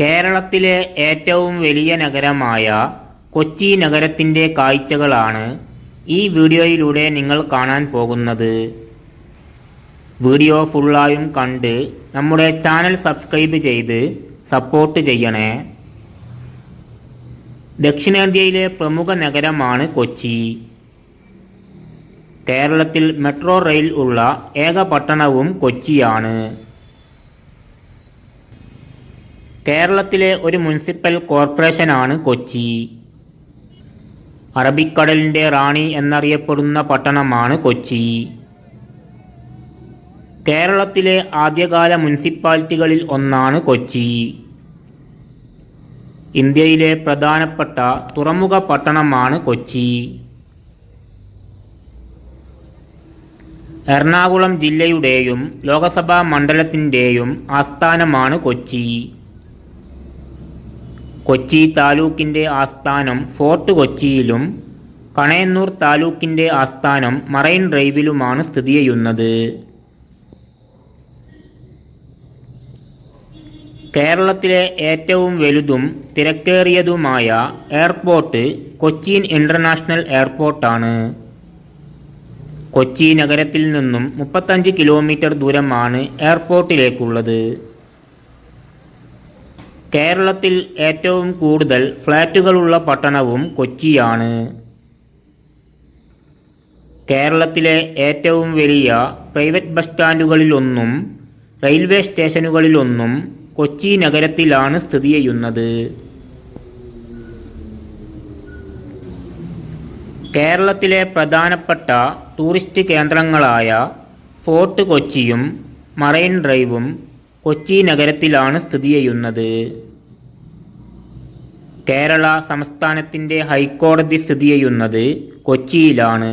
കേരളത്തിലെ ഏറ്റവും വലിയ നഗരമായ കൊച്ചി നഗരത്തിന്റെ കാഴ്ചകളാണ് ഈ വീഡിയോയിലൂടെ നിങ്ങൾ കാണാൻ പോകുന്നത്. വീഡിയോ ഫുള്ളായും കണ്ട് നമ്മുടെ ചാനൽ സബ്സ്ക്രൈബ് ചെയ്ത് സപ്പോർട്ട് ചെയ്യണേ. ദക്ഷിണേന്ത്യയിലെ പ്രമുഖ നഗരമാണ് കൊച്ചി. കേരളത്തിൽ മെട്രോ റെയിൽ ഉള്ള ഏക പട്ടണവും കൊച്ചിയാണ്. കേരളത്തിലെ ഒരു മുനിസിപ്പൽ കോർപ്പറേഷനാണ് കൊച്ചി. അറബിക്കടലിന്റെ റാണി എന്നറിയപ്പെടുന്ന പട്ടണമാണ് കൊച്ചി. കേരളത്തിലെ ആദ്യകാല മുനിസിപ്പാലിറ്റികളിൽ ഒന്നാണ് കൊച്ചി. ഇന്ത്യയിലെ പ്രധാനപ്പെട്ട തുറമുഖ പട്ടണമാണ് കൊച്ചി. എറണാകുളം ജില്ലയുടെയും ലോകസഭാ മണ്ഡലത്തിന്റെയും ആസ്ഥാനമാണ് കൊച്ചി. കൊച്ചി താലൂക്കിന്റെ ആസ്ഥാനം ഫോർട്ട് കൊച്ചിയിലും കണയന്നൂർ താലൂക്കിന്റെ ആസ്ഥാനം മറൈൻ ഡ്രൈവിലുമാണ് സ്ഥിതി ചെയ്യുന്നത്. കേരളത്തിലെ ഏറ്റവും വലുതും തിരക്കേറിയതുമായ എയർപോർട്ട് കൊച്ചിൻ ഇന്റർനാഷണൽ എയർപോർട്ടാണ്. കൊച്ചി നഗരത്തിൽ നിന്നും മുപ്പത്തഞ്ച് കിലോമീറ്റർ ദൂരമാണ് എയർപോർട്ടിലേക്കുള്ളത്. കേരളത്തിൽ ഏറ്റവും കൂടുതൽ ഫ്ലാറ്റുകളുള്ള പട്ടണവും കൊച്ചിയാണ്. കേരളത്തിലെ ഏറ്റവും വലിയ പ്രൈവറ്റ് ബസ് സ്റ്റാൻഡുകളിലൊന്നും റെയിൽവേ സ്റ്റേഷനുകളിലൊന്നും കൊച്ചി നഗരത്തിലാണ് സ്ഥിതി ചെയ്യുന്നത്. കേരളത്തിലെ പ്രധാനപ്പെട്ട ടൂറിസ്റ്റ് കേന്ദ്രങ്ങളായ ഫോർട്ട് കൊച്ചിയും മറൈൻ ഡ്രൈവും കൊച്ചി നഗരത്തിലാണ് സ്ഥിതി ചെയ്യുന്നത്. കേരള സംസ്ഥാനത്തിന്റെ ഹൈക്കോടതി സ്ഥിതി ചെയ്യുന്നത് കൊച്ചിയിലാണ്.